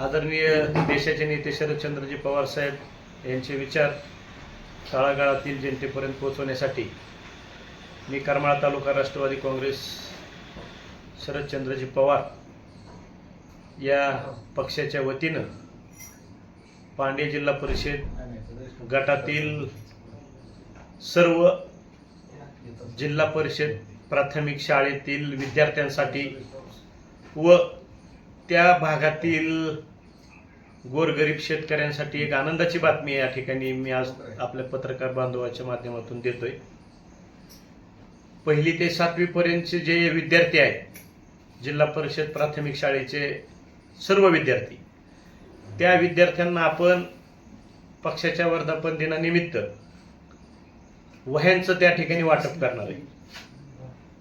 आदरणीय देशाचे नेते शरदचंद्रजी पवार साहेब यांचे विचार तळागाळातील जनतेपर्यंत पोहोचवण्यासाठी मी करमाळा तालुका राष्ट्रवादी काँग्रेस शरदचंद्रजी पवार या पक्षाच्या वतीनं पांडे जिल्हा परिषद गटातील सर्व जिल्हा परिषद प्राथमिक शाळेतील विद्यार्थ्यांसाठी व त्या भागातील गोरगरीब शेतकऱ्यांसाठी एक आनंदाची बातमी या ठिकाणी. मी आज आपल्या पत्रकार बांधवाच्या माध्यमातून देतोय. पहिली ते सातवी पर्यंतचे जे विद्यार्थी आहेत जिल्हा परिषद प्राथमिक शाळेचे सर्व विद्यार्थी त्या विद्यार्थ्यांना आपण पक्षाच्या वर्धापन दिनानिमित्त वह्यांचं त्या ठिकाणी वाटप करणार आहे.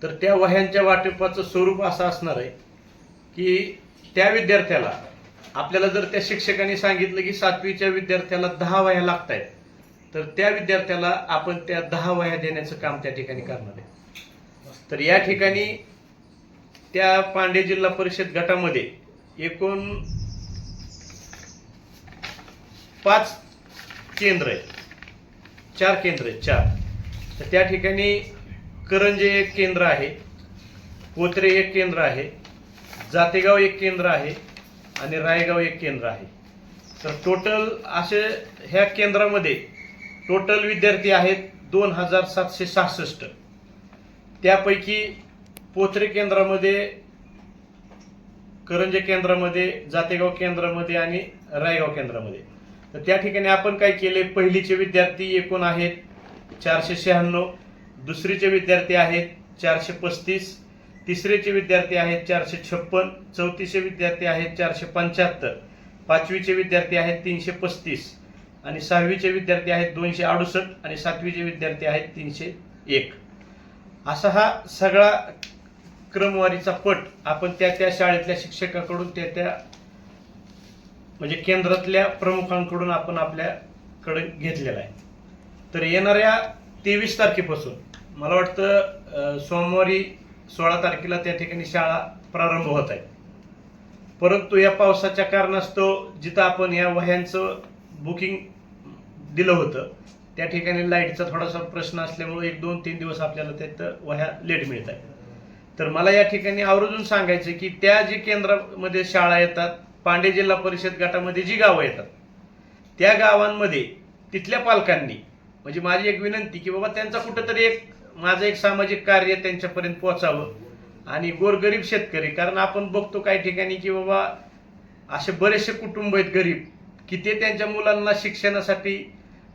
तर त्या वह्यांच्या वाटपाचं स्वरूप असं असणार आहे की त्या विद्यार्थ्याला आपल्याला जर त्या शिक्षकांनी सांगितलं की सातवीच्या विद्यार्थ्याला दहा वह्या लागत आहेत तर त्या विद्यार्थ्याला आपण त्या दहा वह्या देण्याचं काम त्या ठिकाणी करणार आहे. तर या ठिकाणी त्या पांडे जिल्हा परिषद गटामध्ये एकूण पाच केंद्र आहेत. चार केंद्र आहेत चार. तर त्या ठिकाणी करंजे एक केंद्र आहे पोत्रे एक केंद्र आहे जातेगाव एक केंद्र आहे आणि रायगाव एक केंद्र आहे. तर टोटल असे ह्या केंद्रामध्ये टोटल विद्यार्थी आहेत दोन हजार सातशे सहासष्ट. त्यापैकी पोचरे केंद्रामध्ये करंजे केंद्रामध्ये जातेगाव केंद्रामध्ये आणि रायगाव केंद्रामध्ये. तर त्या ठिकाणी आपण काय केले? पहिलीचे विद्यार्थी एकूण आहेत चारशे शहाण्णव दुसरीचे विद्यार्थी आहेत चारशे पस्तीस तिसरीचे विद्यार्थी आहेत चारशे छप्पन चौथीचे विद्यार्थी आहेत चारशे पंच्याहत्तर पाचवीचे विद्यार्थी आहेत तीनशे पस्तीस आणि सहावीचे विद्यार्थी आहेत दोनशे अडुसष्ट आणि सातवीचे विद्यार्थी आहेत तीनशे एक. असा हा सगळा क्रमवारीचा पट आपण त्या त्या शाळेतल्या शिक्षकाकडून त्या त्या म्हणजे केंद्रातल्या प्रमुखांकडून आपण आपल्याकडे घेतलेला आहे. तर येणाऱ्या तेवीस तारखेपासून मला वाटतं सोमवारी सोळा तारखेला त्या ठिकाणी शाळा प्रारंभ होत आहे. परंतु या पावसाच्या कारणास्तव जिथं आपण या वह्यांचं बुकिंग दिलं होतं त्या ठिकाणी लाईटचा थोडासा प्रश्न असल्यामुळे एक दोन तीन दिवस आपल्याला त्यात वह्या लेट मिळत आहे तर मला या ठिकाणी आवर्जून सांगायचं की त्या जी केंद्रामध्ये शाळा येतात पांडे जिल्हा परिषद गटामध्ये जी गावं येतात त्या गावांमध्ये तिथल्या पालकांनी म्हणजे माझी एक विनंती की बाबा त्यांचा कुठंतरी एक माझं एक सामाजिक कार्य त्यांच्यापर्यंत पोहोचावं आणि गोरगरीब शेतकरी कारण आपण बघतो काही ठिकाणी की बाबा असे बरेचसे कुटुंब आहेत गरीब की ते त्यांच्या मुलांना शिक्षणासाठी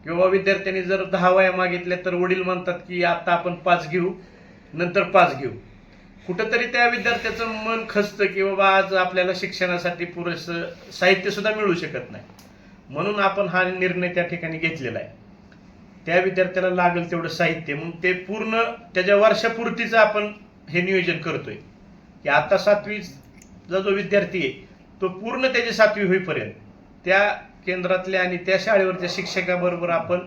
किंवा विद्यार्थ्यांनी जर दहा वया मागितल्या तर वडील म्हणतात की आता आपण पाच घेऊ नंतर पाच घेऊ. कुठंतरी त्या विद्यार्थ्याचं मन खचतं की बाबा आज आपल्याला शिक्षणासाठी पुरेसं साहित्य सुद्धा मिळू शकत नाही. म्हणून आपण हा निर्णय त्या ठिकाणी घेतलेला आहे. त्या विद्यार्थ्याला लागेल तेवढं साहित्य. मग ते पूर्ण त्याच्या वर्षापुरतीचं आपण हे नियोजन करतोय. की आता सातवीचा जो विद्यार्थी आहे तो पूर्ण त्याची सातवी होईपर्यंत त्या केंद्रातल्या आणि त्या शाळेवरच्या शिक्षकाबरोबर आपण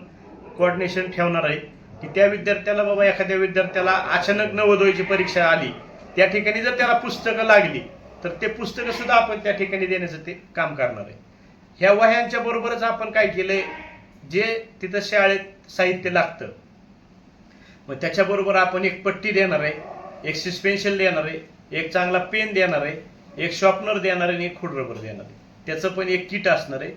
कोऑर्डिनेशन ठेवणार आहे. की त्या विद्यार्थ्याला बाबा एखाद्या विद्यार्थ्याला अचानक नवोदयची परीक्षा आली त्या ठिकाणी जर त्याला पुस्तकं लागली तर ते पुस्तकं सुद्धा आपण त्या ठिकाणी देण्याचं ते काम करणार आहे. ह्या वह्यांच्या बरोबरच आपण काय केलंय जे तिथं शाळेत साहित्य लागतं. मग त्याच्याबरोबर आपण एक पट्टी देणार आहे एक सस्पेन्शन देणार आहे एक चांगला पेन देणार आहे एक शॉर्पनर देणार आहे आणि एक खुडरबर देणार आहे. त्याचं पण एक किट असणार आहे.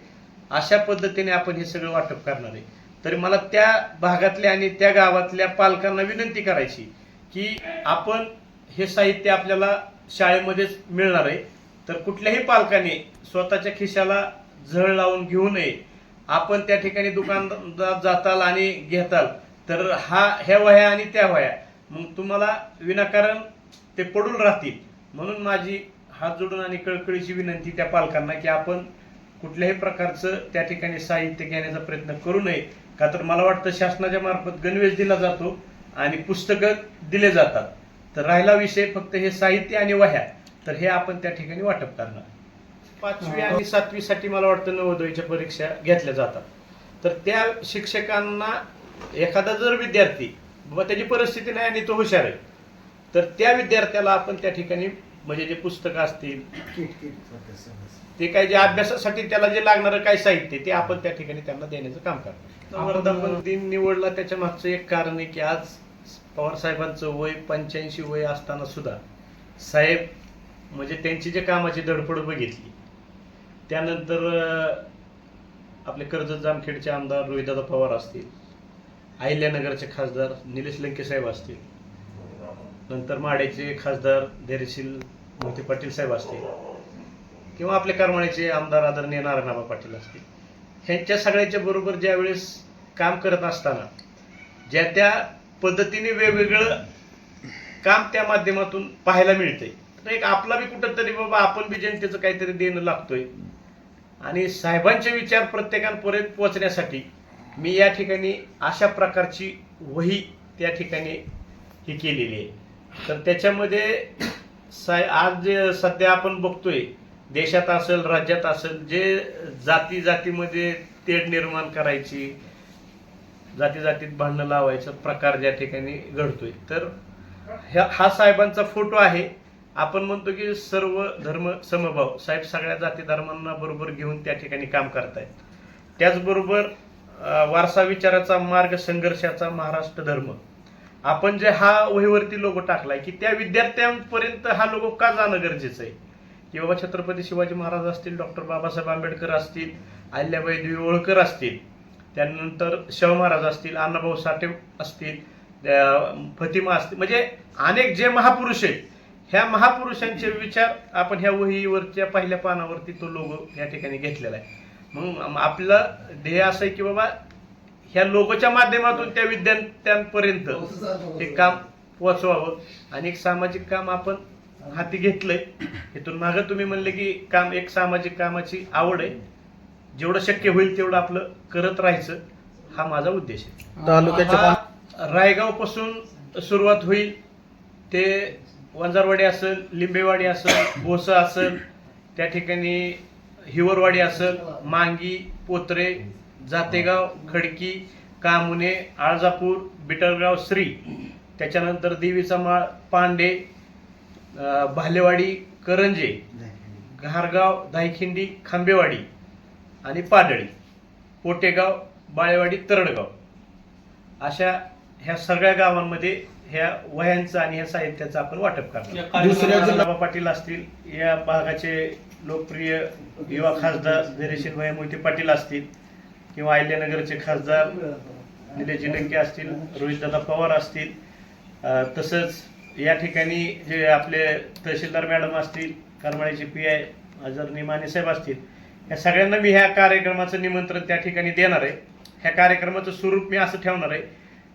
अशा पद्धतीने आपण हे सगळं वाटप करणार आहे. तरी मला त्या भागातल्या आणि त्या गावातल्या पालकांना विनंती करायची की आपण हे साहित्य आपल्याला शाळेमध्येच मिळणार आहे. तर कुठल्याही पालकाने स्वतःच्या खिशाला झळ लावून घेऊ नये. आपण त्या ठिकाणी दुकानदार जाताल आणि घेताल तर हा ह्या वह्या आणि त्या वह्या. मग तुम्हाला विनाकारण ते पडून राहतील. म्हणून माझी हात जोडून आणि कळकळीची विनंती त्या पालकांना की आपण कुठल्याही प्रकारचं त्या ठिकाणी साहित्य घेण्याचा प्रयत्न करू नये. का तर मला वाटतं शासनाच्या मार्फत गणवेश दिला जातो आणि पुस्तकं दिले जातात. तर राहिला विषय फक्त हे साहित्य आणि वह्या. तर हे आपण त्या ठिकाणी वाटप करणार. पाचवी आणि सातवीसाठी मला वाटतं नवोदयच्या परीक्षा घेतल्या जातात तर त्या शिक्षकांना एखादा जर विद्यार्थी बाबा त्याची परिस्थिती नाही आणि तो हुशार आहे तर त्या विद्यार्थ्याला आपण त्या ठिकाणी म्हणजे जे पुस्तकं असतील. ते काही जे अभ्यासासाठी त्याला जे लागणारं काही साहित्य ते आपण त्या ठिकाणी त्यांना देण्याचं काम करतो वर्धापन दिन निवडला त्याच्या मागचं एक कारण आहे की आज पवार साहेबांचं वय पंच्याऐंशी वय असताना सुद्धा साहेब म्हणजे त्यांची जे कामाची धडपड बघितली त्यानंतर आपले कर्जत जामखेडचे आमदार रोहितदादा पवार असतील. अहिल्यानगरचे खासदार निलेश लंके साहेब असतील. नंतर माड्याचे खासदार धैर्यशील मोहिते पाटील साहेब असतील. किंवा आपले करमाळ्याचे आमदार आदरणीय नारायणबा पाटील असतील. ह्यांच्या सगळ्यांच्या बरोबर ज्यावेळेस काम करत असताना ज्या त्या पद्धतीने वेगवेगळं काम त्या माध्यमातून पाहायला मिळतंय. तर एक आपला बी कुठंतरी बाबा आपण बी जनतेचं काहीतरी देणं लागतोय. आणि साहेबांचे विचार प्रत्येकांपर्यंत पोहोचण्यासाठी मी या ठिकाणी अशा प्रकारची वही त्या ठिकाणी ही केलेली आहे. तर त्याच्यामध्ये साय आज जे सध्या आपण बघतोय देशात असेल राज्यात असेल जे जाती जातीमध्ये तेढ निर्माण करायची जाती जातीत भांडणं लावायचं प्रकार ज्या ठिकाणी घडतोय. तर ह्या हा साहेबांचा फोटो आहे. आपण म्हणतो की सर्व धर्म समभाव साहेब सगळ्या जाती धर्मांना बरोबर घेऊन त्या ठिकाणी काम करतायत. त्याचबरोबर वारसा विचाराचा मार्ग संघर्षाचा महाराष्ट्र धर्म. आपण जे हा वहीवरती लोगो टाकलाय की त्या विद्यार्थ्यांपर्यंत हा लोगो का जाणं गरजेचं आहे? की बाबा छत्रपती शिवाजी महाराज असतील डॉक्टर बाबासाहेब आंबेडकर असतील अहिल्याबाई देवी होळकर असतील त्यानंतर शाहू महाराज असतील अण्णाभाऊ साठे असतील फतिमा असतील म्हणजे अनेक जे महापुरुष आहेत ह्या महापुरुषांचे विचार आपण ह्या वहीवरच्या पहिल्या पानावरती तो लोगो या ठिकाणी घेतलेला आहे. मग आपलं ध्येय असं आहे की बाबा ह्या लोगोच्या माध्यमातून त्या विद्यार्थ्यांपर्यंत हे काम पोचवावं आणि एक सामाजिक काम आपण हाती घेतलंय. इथून मागं तुम्ही म्हणले की काम एक सामाजिक कामाची आवड आहे. जेवढं शक्य होईल तेवढं आपलं करत राहायचं. हा माझा उद्देश आहे. तालुक्याच्या हा रायगावपासून सुरुवात होईल. ते वंजारवाडी असेल लिंबेवाडी असेल बोसं असेल त्या ठिकाणी हिवरवाडी असेल मांगी पोत्रे जातेगाव खडकी कामुने आळजापूर बिटरगाव श्री त्याच्यानंतर देवीचा माळ पांडे भालेवाडी करंजे घारगाव दायखिंडी खांबेवाडी आणि पाडळी पोटेगाव बाळेवाडी तरडगाव. अशा ह्या सगळ्या गावांमध्ये ह्या वह्यांचं आणि ह्या साहित्याचं आपण वाटप करणार. दुसऱ्या पाटील असतील या भागाचे लोकप्रिय युवा खासदार धैर्यशील भाई मोहिते पाटील असतील किंवा अहिल्यानगरचे खासदार निलेश लंके असतील रोहितदादा पवार असतील तसंच या ठिकाणी जे आपले तहसीलदार मॅडम असतील करमाळ्याचे पी आय अजर माने साहेब असतील या सगळ्यांना मी ह्या कार्यक्रमाचं निमंत्रण त्या ठिकाणी देणार आहे. ह्या कार्यक्रमाचं स्वरूप मी असं ठेवणार आहे.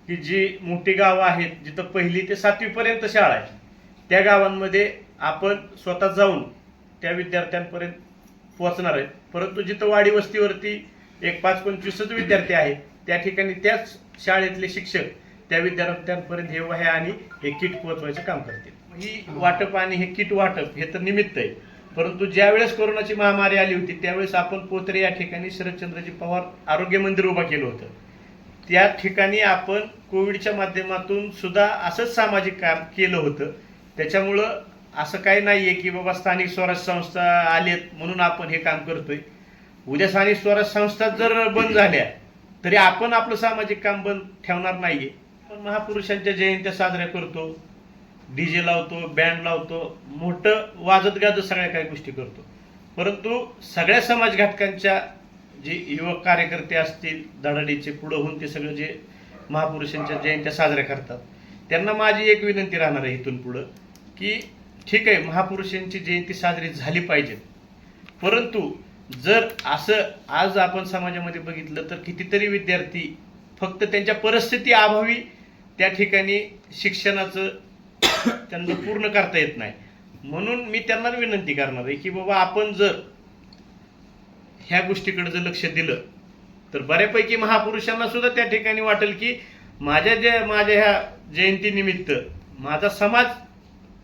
की जी मोठी गावं आहेत जिथं पहिली ते सातवीपर्यंत शाळा आहे त्या गावांमध्ये आपण स्वतः जाऊन त्या विद्यार्थ्यांपर्यंत पोहोचणार आहेत परंतु जिथं वाडी वस्तीवरती एक पाच पंचवीसच विद्यार्थी आहेत त्या ठिकाणी त्याच शाळेतले शिक्षक त्या विद्यार्थ्यांपर्यंत हे वह्या आणि हे किट पोहोचवायचं काम करतील. ही वाटप आणि हे किट वाटप हे तर निमित्त आहे. परंतु ज्यावेळेस कोरोनाची महामारी आली होती त्यावेळेस आपण पोत्रे या ठिकाणी शरदचंद्रजी पवार आरोग्य मंदिर उभा केलं होतं. त्या ठिकाणी आपण कोविडच्या माध्यमातून सुद्धा असंच सामाजिक काम केलं होतं. त्याच्यामुळं असं काही नाही आहे की बाबा स्थानिक स्वराज्य संस्था आलेत म्हणून आपण हे काम करतोय. उद्या स्थानिक स्वराज्य संस्था जर बंद झाल्या तरी आपण आपलं सामाजिक काम बंद ठेवणार नाहीये. आपण महापुरुषांच्या जयंत्या साजऱ्या करतो डीजे लावतो बँड लावतो मोठं वाजत गाजत सगळ्या काही गोष्टी करतो. परंतु सगळ्या समाज घटकांच्या जे युवक कार्यकर्ते असतील धडाडीचे पुढं होऊन ते सगळं जे महापुरुषांच्या जयंत्या साजऱ्या करतात त्यांना माझी एक विनंती राहणार आहे इथून पुढं की ठीक आहे महापुरुषांची जयंती साजरी झाली पाहिजे. परंतु जर असं आज आपण समाजामध्ये बघितलं तर कितीतरी विद्यार्थी फक्त त्यांच्या परिस्थिती अभावी त्या ठिकाणी शिक्षणाचं त्यांना पूर्ण करता येत नाही. म्हणून मी त्यांना विनंती करणार आहे की बाबा आपण जर ह्या गोष्टीकडे जर लक्ष दिलं तर बऱ्यापैकी महापुरुषांना सुद्धा त्या ठिकाणी वाटेल की माझ्या ज्या माझ्या ह्या जयंतीनिमित्त माझा समाज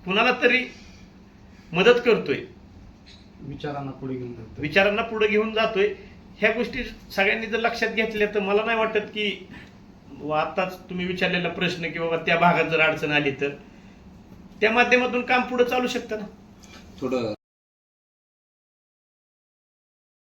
कुणाला तरी मदत करतोय विचारांना पुढे घेऊन जातो विचारांना पुढे घेऊन जातोय ह्या गोष्टी सगळ्यांनी जर लक्षात घेतल्या तर मला नाही वाटत की व आताच तुम्ही विचारलेला प्रश्न की बाबा त्या भागात जर अडचण आली तर त्या माध्यमातून काम पुढे चालू शकतं ना. थोडं